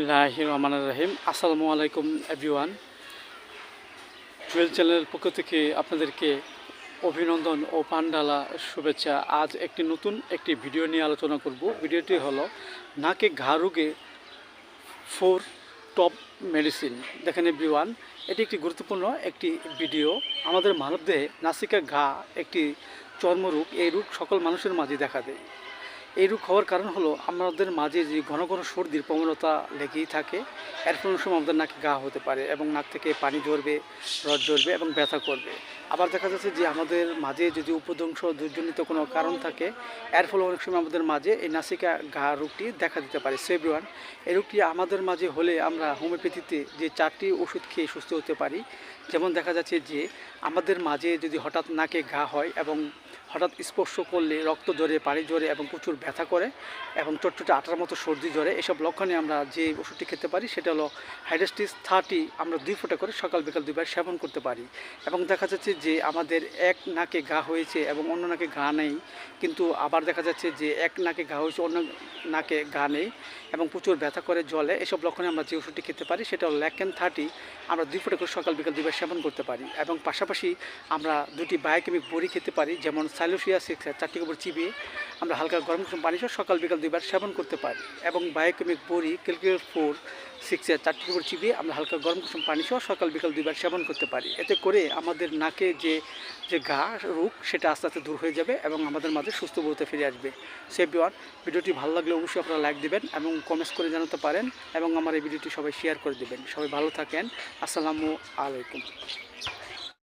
রহমান রাহিম। আসসালামু আলাইকুম এভরিওয়ান জুয়েল চ্যানেলের পক্ষ থেকে আপনাদেরকে অভিনন্দন ও পান্ডালা শুভেচ্ছা। আজ একটি নতুন একটি ভিডিও নিয়ে আলোচনা করব। ভিডিওটি হলো নাকে ঘা রোগে ফোর টপ মেডিসিন। দেখেন এভরিওয়ান এটি একটি গুরুত্বপূর্ণ একটি ভিডিও। আমাদের মানবদেহে নাসিকা ঘা একটি চর্মরোগ। এই রোগ সকল মানুষের মাঝে দেখা দেয়। এই রোগ হওয়ার কারণ হলো, আমাদের মাঝে যে ঘন ঘন সর্দির প্রবণতা লেগেই থাকে, এর অনেক সময় আমাদের নাকে গা হতে পারে এবং নাক থেকে পানি ঝরবে, রস ঝরবে এবং ব্যথা করবে। আবার দেখা যাচ্ছে যে আমাদের মাঝে যদি উপদংশ দুর্জনিত কোনো কারণ থাকে, এর ফলে অনেক সময় আমাদের মাঝে এই নাসিকা ঘা রোগটি দেখা দিতে পারে। সেভরিওয়ান এই রোগটি আমাদের মাঝে হলে আমরা হোমিওপ্যাথিতে যে চারটি ওষুধ খেয়ে সুস্থ হতে পারি। যেমন দেখা যাচ্ছে যে আমাদের মাঝে যদি হঠাৎ নাকে ঘা হয় এবং হঠাৎ স্পর্শ করলে রক্ত ঝরে, পানি ঝরে এবং প্রচুর ব্যথা করে এবং চটচটে আটার মতো সর্দি ঝরে। এসব লক্ষণে আমরা যে ওষুধটি খেতে পারি সেটা হলো হাইড্রাস্টিস থার্টি আমরা দুই ফোঁটা করে সকাল বিকাল দুইবার সেবন করতে পারি এবং দেখা যাচ্ছে যে আমাদের এক নাকে ঘা হয়েছে এবং অন্য নাকে ঘা নেই, কিন্তু আবার দেখা যাচ্ছে যে এক নাকে ঘা হয়েছে, অন্য নাকে ঘা নেই এবং প্রচুর ব্যথা করে জলে এসব লক্ষণে আমরা যে ওষুধটি খেতে পারি সেটা হলো ল্যাকেন থার্টি আমরা দুই ফোঁটা করে সকাল বিকাল দুইবার সেবন করতে পারি এবং পাশাপাশি আমরা দুটি বায়োকেমিক বড়ি খেতে পারি যেমন সাইলোসিয়া সিক্স চারটি উপর চিবিয়ে আমরা হালকা গরম গরম পানি সহ সকাল বিকাল দুইবার সেবন করতে পারি। এবং বায়োকেমিক বড়ি ক্যালকুলেট ফোর সিক্সের চারটি উপর চিবিয়ে আমরা হালকা গরম গরম পানি সহ সকাল বিকাল দুইবার সেবন করতে পারি। এতে করে আমাদের নাকে যে যে ঘা রোগ সেটা আস্তে আস্তে দূর হয়ে যাবে এবং আমাদের মাঝে সুস্থ বলতে ফিরে আসবে। সে বিওয়ান ভিডিওটি ভালো লাগলে অবশ্যই আপনারা লাইক দিবেন এবং কমেন্টস করে জানাতে পারেন এবং আমার এই ভিডিওটি সবাই শেয়ার করে দেবেন। সবাই ভালো থাকেন। আসসালামু আলাইকুম।